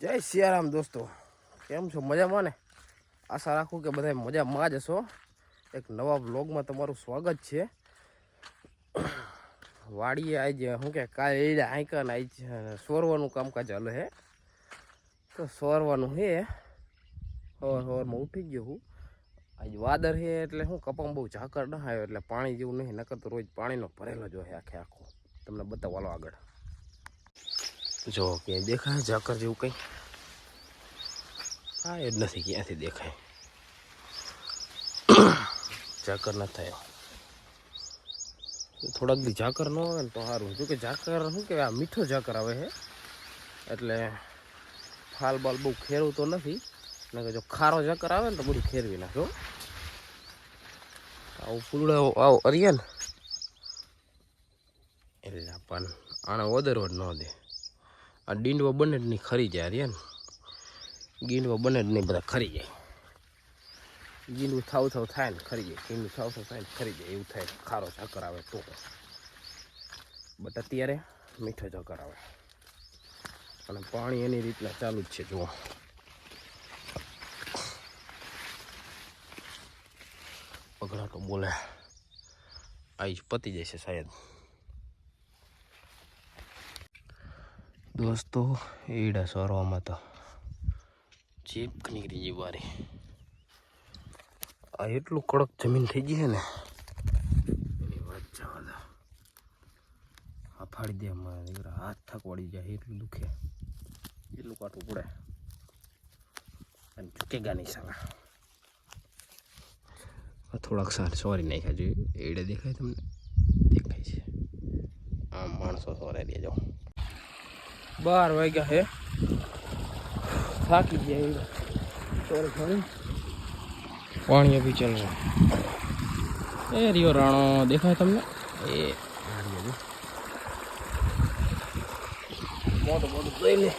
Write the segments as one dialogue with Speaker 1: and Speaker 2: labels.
Speaker 1: જય સિયારામ દોસ્તો. કેમ છો? મજામાં ને? આશા રાખું કે બધા મજામાં જ હશો. એક નવા બ્લોગમાં તમારું સ્વાગત છે. વાડીએ આજે શું કે કાલે એડા હાંકા ને આજ સોરવાનું કામકાજ ચાલે હે. તો સોરવાનું હે. સવાર સવારમાં ઉઠી ગયો હું. આજ વાદર હે એટલે શું કપામાં બહુ ઝાકર ન આવ્યો એટલે પાણી જેવું નહીં, નકર તો રોજ પાણીનો ભરેલો જો હે આખે આખો. તમને બતાવવાલો આગળ. જો ક્યાંય દેખાય, ઝાકર જેવું કંઈ? હા, એ જ નથી, ક્યાંથી દેખાય? ઝાકર ન થયો થોડાક દી ઝાકર ન આવે ને તો સારું જો કે ઝાકર, શું કહેવાય, આ મીઠો ઝાકર આવે છે એટલે ફાલ બાલ બહુ ખેરવું તો નથી. કે જો ખારો ઝાકર આવે ને તો બધું ખેરવી નાખો આવું ફૂલડા આવો અરિયન. એટલે પણ આને ઓદરવો જ ન દે. આ ડીંડવો બને નહીં, ખરી જાય રે ને ગીંડવો બને નહીં, બધા ખરી જાય. ગીંડવું થાવ થાવ થાય ને ખરી જાય. ગીંડું થાવ થાવ થાય ને ખરી જાય. એવું થાય, ખારો ચક્કર આવે તો બટ અત્યારે મીઠો ચક્કર આવે. અને પાણી એની રીતના ચાલુ જ છે, જુઓ. પગડાટો બોલે. આઈ પતી જશે શાયદ દોસ્તો ઈડા સોરવામાં તો ચીપ નીકળી ગઈ વારી આ એટલું કડક જમીન થઈ ગઈ છે ને, એની વાત જવા દો. આ ફાડી દે મારે હાથ થાક વળી જાય, એટલું દુખે. એટલું કાટું પડે. અને ચૂકેગા નહીં આ થોડાક સાર સોરી નાખ્યા જોઈએ એડે દેખાય તમને? દેખાય છે. આમ માણસો સોરે દેજો. બાર વાગ્યા હે. થાકી ગયા સોરી સોરી પાણી અભી ચાલ એ રિયો રાણો દેખાય તમને? એ આ રહ્યો જો. મોટું મોટું જોઈ લે.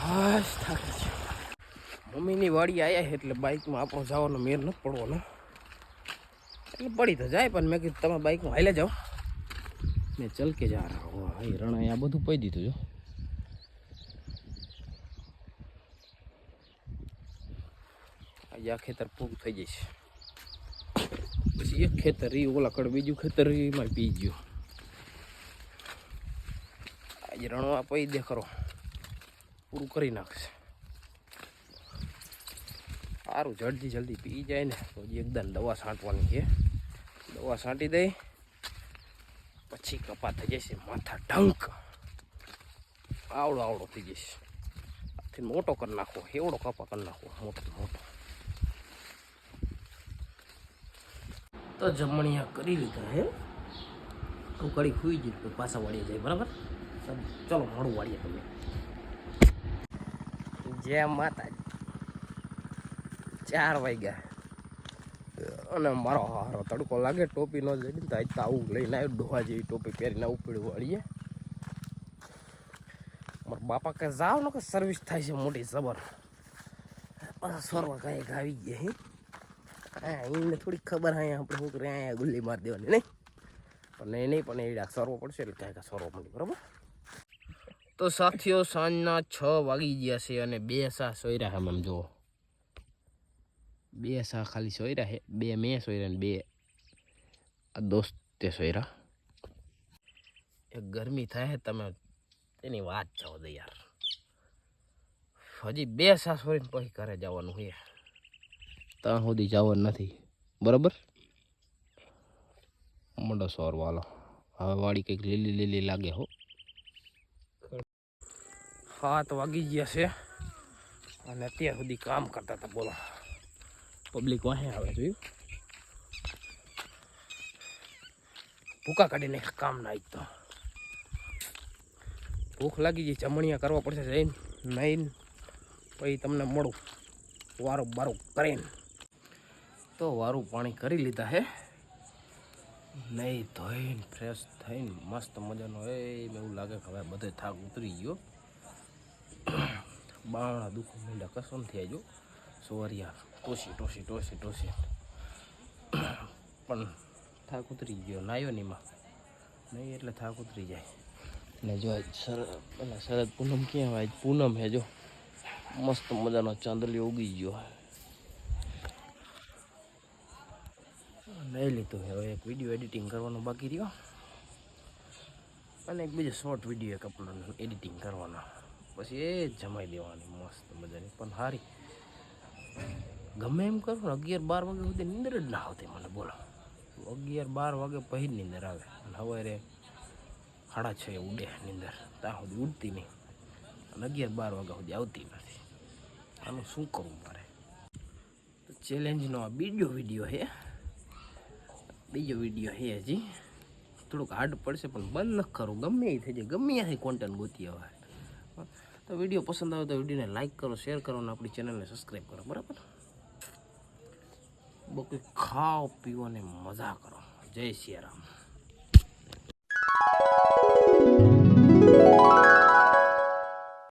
Speaker 1: હાશ થાકી છે મમ્મીની વાડી આવ્યા છે એટલે બાઇકમાં આપણો જવાનો મેર નથી પડવાનો. એટલે પડી તો જાય, પણ મેં કીધું તમે બાઇકમાં હાલે જાઓ. મેં ચલ કે જા રહા હો ભાઈ રણા આ બધું પડી દીધું જો. આ ખેતર પૂરું થઈ જશે પછી એક ખેતર રહી ઓલા કડ બીજું ખેતર એમાં પી ગયું. આજે રણવા પઈ દે ખરો. પૂરું કરી નાખશે. સારું, જલ્દી જલ્દી પી જાય ને, તો એકદમ દવા છાંટવાની છે. દવા છાંટી દઈ પછી કપા થઈ જશે માથા ઢંક આવડો આવડો થઈ જશે આથી મોટો કરી નાખો એવડો કપા કરી નાખો મોટો મોટો તો જમણિયા કરી લીધા હે તું કડી ખુઈ જઈ તો પાછા વાળીએ જાય બરાબર ચલો મોડું વાળીએ તમે જય માતાજી ચાર વાગ્યા અને મારો હારો તડકો લાગે, ટોપી ન જઈ તો આવું લઈને આવ્યો, ડોહા જેવી ટોપી પહેરીને આવું પડ્યું વાળીએ મારા બાપા કે જાવ ને કે સર્વિસ થાય છે મોટી જબર સોરવા કાંઈક આવી ગયા હે. એમને થોડી ખબર હા, આપણે શું કરે અહીંયા ગુલ્લી મારી દેવાની, નહીં? પણ એ નહીં, પણ એ સરવો પડશે, એટલે કાંઈક સરવો મળી, બરાબર? તો સાથીઓ, સાંજના છ વાગી ગયા છે અને બે સા સોયરા આમ જુઓ. બે સા ખાલી સોયરા છે બે મેં સોયરા ને બે દોસ્તે સોયરા ગરમી થાય તમે તેની વાત જાઓ દે યાર હજી બે સા સોરીને પછી ઘરે જવાનું છે ત્યાં સુધી જવાનું નથી બરાબર મોટો સોર વાલો હવે વાળી કંઈક લીલી લીલી લાગે હો સાત વાગી ગયા છે અને અત્યાર સુધી કામ કરતા હતા બોલો પબ્લિક વાહે આવે જોયું? ભૂકા કાઢીને કામ ના તો. ભૂખ લાગી ગઈ, જમણિયા કરવા પડશે જઈને નહીં પછી તમને મળું. વારું બારું કરીને. તો વારું પાણી કરી લીધા હે. નહીં ધોઈને ફ્રેશ થઈને, મસ્ત મજાનો એ એવું લાગે કે હવે બધે થાક ઉતરી ગયો. બાવણા દુઃખ મીંડા કસમ થઈ જો. સોરિયા ટોસી ટોસી ટોસી ટોસી. પણ થાક ઉતરી ગયો. નાયો નીમાં નહીં એટલે થાક ઉતરી જાય. ને જો શરદ પેલા શરદ પૂનમ ક્યાં આજ પૂનમ હે જો. મસ્ત મજાનો ચાંદલિયો ઉગી ગયો. લઈ લીધું હવે એક વીડિયો એડિટિંગ કરવાનો બાકી રહ્યો. અને એક બીજો શોર્ટ વીડિયો એક અપલોડ એડિટિંગ કરવાનો. પછી એ જમાઈ દેવાની. મસ્ત મજાની. પણ સારી ગમે એમ કરું ને અગિયાર બાર વાગે સુધી નીંદર જ ના આવતી મને, બોલો. અગિયાર બાર વાગે પછી જ નીંદર આવે અને સવારે સાડા છ ઉડે નીંદર, ત્યાં સુધી ઉડતી નહીં. અને અગિયાર બાર વાગ્યા સુધી આવતી નથી. આનું શું કરવું મારે? તો ચેલેન્જનો આ બીજો વીડિયો છે. બીજો વીડિયો છે હજી. થોડુંક હાર્ડ પડશે, પણ બંધ ન કરું. ગમે એ થઈ જાય. ગમે ત્યાંથી કોન્ટેન્ટ ગોતી આવે. તો વીડિયો પસંદ આવે તો વિડીયોને લાઈક કરો શેર કરો અને આપણી ચેનલને સબસ્ક્રાઈબ કરો, બરાબર? બહુ ખાઓ પીવો અને મજા કરો. જય સિયારામ.